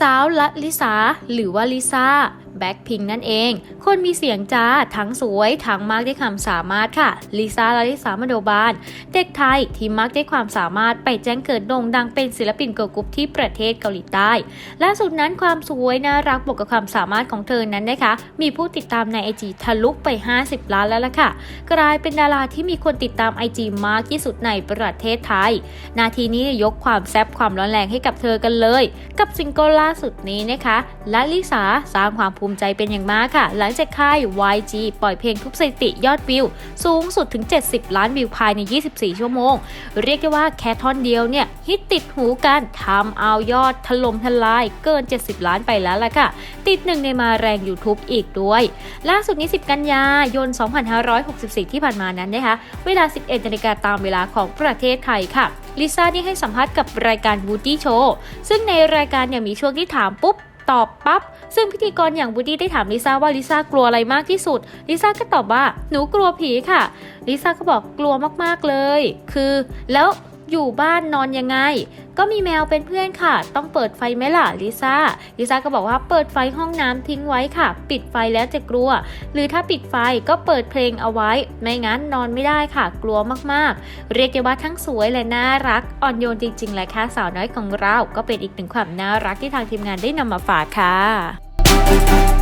สาวละลิสาหรือว่าลิซ่าแบ็คพิงนั่นเอง คนมีเสียงจ้าทั้งสวยทั้งมากด้วยความสามารถค่ะลิซ่าละลิสามโนบาลเด็กไทยที่มักได้ความสามารถไปแจ้งเกิดโด่งดังเป็นศิลปินเกิร์ลกรุ๊ปที่ประเทศเกาหลีใต้ล่าสุดนั้นความสวยน่ารักบวกกับความสามารถของเธอนั้นนะคะ มีผู้ติดตามในไอจีทะลุไป 50 ล้านแล้วล่ะค่ะ กลายเป็นดาราที่มีคนติดตามไอจีมากที่สุดในประเทศไทย นาทีนี้ยกความแซ่บความร้อนแรงให้กับเธอกันเลย กับซิงเกิลล่าสุดนี้นะคะและลิสาสร้างความภูมิใจเป็นอย่างมากค่ะ หลังจากค่าย YG ปล่อยเพลงทุบสถิติยอดวิว สูงสุดถึง 70 ล้านวิวภายใน 24 ชั่วโมง เรียกได้ว่าแค่ท่อนเดียวเนี่ย ฮิตติดหูกันทำเอายอดถล่มทลายเกิน 70 ล้านไปแล้วล่ะค่ะ ติดหนึ่งในมาแรง YouTube อีกด้วย ล่าสุดนี้ 10 กันยายน 2564 ที่ผ่านมานั้นนะคะเวลา 11นาฬิกาตามเวลาของประเทศไทยค่ะลิซ่าได้ให้สัมภาษณ์กับรายการ Woody Show ซึ่งในรายการเนี่ยมีช่วงที่ถามปุ๊บ ตอบปั๊บซึ่งพิธีกรอย่างบูดดี้ได้ถามลิซ่าว่าลิซ่ากลัวอะไรมากที่สุดลิซ่าก็ตอบว่าหนูกลัวผีค่ะลิซ่าก็บอกกลัวมากๆเลย คือแล้ว อยู่บ้านนอนยังไง ก็มีแมวเป็นเพื่อนค่ะ ต้องเปิดไฟไหมล่ะลิซ่าลิซ่าก็บอกว่าเปิดไฟห้องน้ำทิ้งไว้ค่ะ ปิดไฟแล้วจะกลัว หรือถ้าปิดไฟก็เปิดเพลงเอาไว้ ไม่งั้นนอนไม่ได้ค่ะ กลัวมากๆ เรียกได้ว่าทั้งสวยและน่ารักอ่อนโยนจริงๆและค่ะสาวน้อยของเรา ก็เป็นอีกหนึ่งความน่ารักที่ทางทีมงานได้นำมาฝากค่ะ